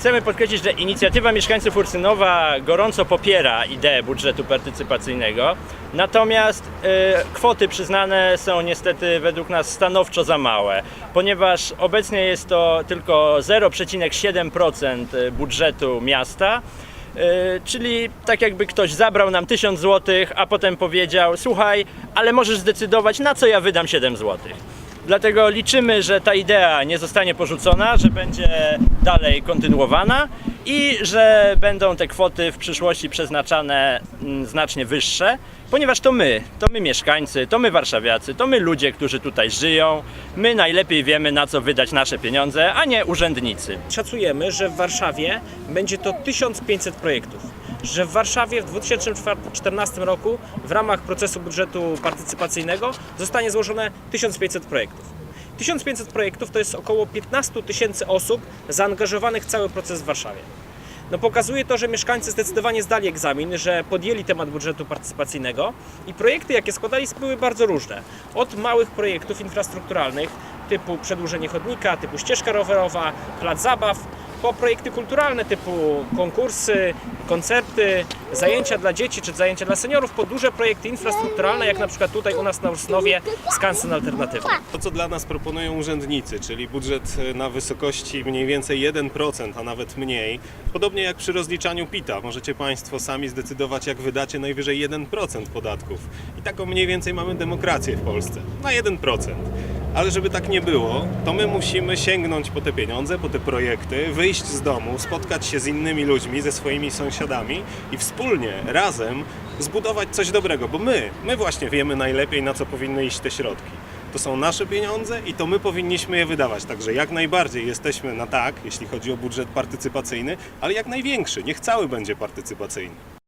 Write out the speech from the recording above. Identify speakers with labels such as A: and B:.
A: chcemy podkreślić, że inicjatywa mieszkańców Ursynowa gorąco popiera ideę budżetu partycypacyjnego, natomiast e, kwoty przyznane są niestety według nas stanowczo za małe, ponieważ obecnie jest to tylko 0,7% budżetu miasta. E, Czyli tak jakby ktoś zabrał nam 1000 zł, a potem powiedział: Słuchaj, ale możesz zdecydować, na co ja wydam 7 zł. Dlatego liczymy, że ta idea nie zostanie porzucona, że będzie dalej kontynuowana i że będą te kwoty w przyszłości przeznaczane mm, znacznie wyższe, ponieważ to my, to my mieszkańcy, to my warszawiacy, to my ludzie, którzy tutaj żyją, my najlepiej wiemy na co wydać nasze pieniądze, a nie urzędnicy.
B: Szacujemy, że w Warszawie będzie to 1500 projektów. Że w Warszawie w 2014 roku w ramach procesu budżetu partycypacyjnego zostanie złożone 1500 projektów. 1500 projektów to jest około 15 tysięcy osób zaangażowanych w cały proces w Warszawie. No pokazuje to, że mieszkańcy zdecydowanie zdali egzamin, że podjęli temat budżetu partycypacyjnego i projekty, jakie składali, były bardzo różne. Od małych projektów infrastrukturalnych typu przedłużenie chodnika, typu ścieżka rowerowa, plac zabaw, po projekty kulturalne typu konkursy, koncerty, zajęcia dla dzieci czy zajęcia dla seniorów, po duże projekty infrastrukturalne, jak na przykład tutaj u nas na Ursnowie skansen alternatywny.
C: To, co dla nas proponują urzędnicy, czyli budżet na wysokości mniej więcej 1%, a nawet mniej, podobnie jak przy rozliczaniu PIT-a, możecie Państwo sami zdecydować, jak wydacie najwyżej 1% podatków. I taką mniej więcej mamy demokrację w Polsce, na 1%. Ale żeby tak nie było, to my musimy sięgnąć po te pieniądze, po te projekty, wyjść z domu, spotkać się z innymi ludźmi, ze swoimi sąsiadami i wspólnie, razem zbudować coś dobrego, bo my, my właśnie wiemy najlepiej, na co powinny iść te środki. To są nasze pieniądze i to my powinniśmy je wydawać. Także jak najbardziej jesteśmy na tak, jeśli chodzi o budżet partycypacyjny, ale jak największy, niech cały będzie partycypacyjny.